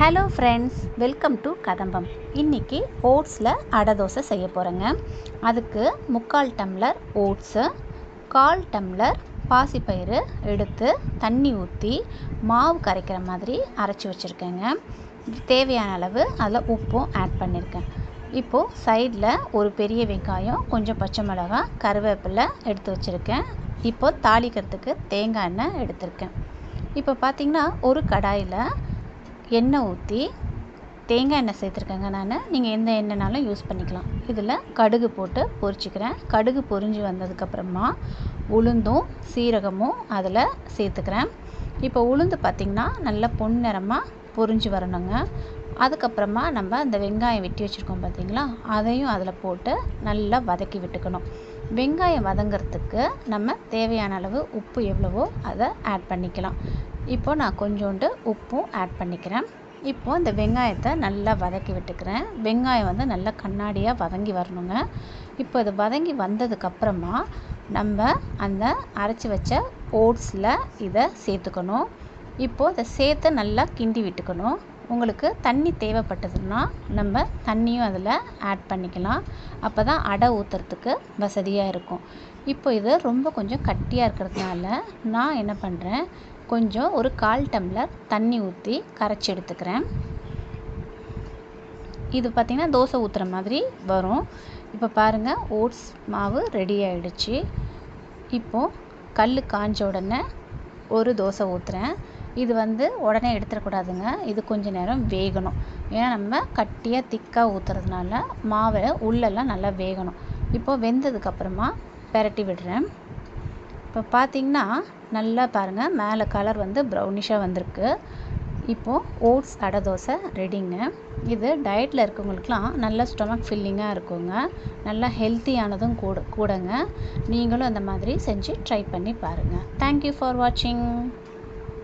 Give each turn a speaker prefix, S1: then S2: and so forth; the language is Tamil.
S1: ஹலோ ஃப்ரெண்ட்ஸ் வெல்கம் டு கதம்பம் இன்றைக்கி ஓட்ஸில் அடை தோசை செய்ய போகிறேங்க அதுக்கு முக்கால் டம்ளர் ஓட்ஸு கால் டம்ளர் பாசிப்பயிறு எடுத்து தண்ணி ஊற்றி மாவு கரைக்கிற மாதிரி அரைச்சி வச்சுருக்கேங்க. தேவையான அளவு அதில் உப்பும் ஆட் பண்ணியிருக்கேன் இப்போது சைடில் ஒரு பெரிய வெங்காயம் கொஞ்சம் பச்சை மிளகாய் கருவேப்பிலை எடுத்து வச்சுருக்கேன். இப்போது தாளிக்கிறதுக்கு தேங்காய் எண்ணெய் எடுத்திருக்கேன். இப்போ பார்த்திங்கன்னா ஒரு கடாயில் எண்ணெய் ஊற்றி தேங்காய் எண்ணெய் சேர்த்துருக்கேங்க நான். நீங்கள் எந்த எண்ணெய்னாலும் யூஸ் பண்ணிக்கலாம். இதில் கடுகு போட்டு பொரிச்சிக்கிறேன். கடுகு பொரிஞ்சு வந்ததுக்கப்புறமா உளுந்தும் சீரகமும் அதில் சேர்த்துக்கிறேன். இப்போ உளுந்து பார்த்திங்கன்னா நல்லா பொன்னிறமாக பொரிஞ்சு வரணுங்க. அதுக்கப்புறமா நம்ம அந்த வெங்காயம் வெட்டி வச்சுருக்கோம் பார்த்திங்களா அதையும் அதில் போட்டு நல்லா வதக்கி விட்டுக்கணும். வெங்காயம் வதங்கிறதுக்கு நம்ம தேவையான அளவு உப்பு எவ்வளவோ அதை ஆட் பண்ணிக்கலாம். இப்போ நான் கொஞ்சோண்டு உப்பும் ஆட் பண்ணிக்கிறேன். இப்போது இந்த வெங்காயத்தை நல்லா வதக்கி விட்டுக்கிறேன். வெங்காயம் வந்து நல்லா கண்ணாடியாக வதங்கி வரணுங்க. இப்போ இது வதங்கி வந்ததுக்கப்புறமா நம்ம அந்த அரைச்சி வச்ச ஓட்ஸில் இதை சேர்த்துக்கணும். இப்போது இதை சேர்த்து நல்லா கிண்டி விட்டுக்கணும். உங்களுக்கு தண்ணி தேவைப்பட்டதுன்னா நம்ம தண்ணியும் அதில் ஆட் பண்ணிக்கலாம். அப்போ தான் அடை ஊற்றுறதுக்கு வசதியாக இருக்கும். இப்போ இது ரொம்ப கொஞ்சம் கட்டியாக இருக்கிறதுனால நான் என்ன பண்ணுறேன் கொஞ்சம் ஒரு கால் டம்ளர் தண்ணி ஊற்றி கரைச்சி எடுத்துக்கிறேன். இது பார்த்திங்கன்னா தோசை ஊற்றுற மாதிரி வரும். இப்போ பாருங்கள் ஓட்ஸ் மாவு ரெடி ஆகிடுச்சு இப்போது கல் காஞ்ச உடனே ஒரு தோசை ஊற்றுறேன் இது வந்து உடனே எடுத்துடக்கூடாதுங்க. இது கொஞ்சம் நேரம் வேகணும். ஏன்னா நம்ம கட்டியாக திக்காக ஊற்றுறதுனால மாவை உள்ளெல்லாம் நல்லா வேகணும். இப்போது வெந்ததுக்கப்புறமா பெரட்டி விடுறேன். இப்போ பார்த்திங்கன்னா நல்லா பாருங்கள் மேலே கலர் வந்து ப்ரௌனிஷாக வந்திருக்கு. இப்போது ஓட்ஸ் அடை தோசை ரெடிங்க இது டயட்டில் இருக்கவங்களுக்குலாம் நல்ல ஸ்டொமக் ஃபில்லிங்காக இருக்குங்க. நல்லா ஹெல்த்தியானதும் கூட கூடங்க. நீங்களும் அந்த மாதிரி செஞ்சு ட்ரை பண்ணி பாருங்கள் தேங்க்யூ ஃபார் வாட்சிங்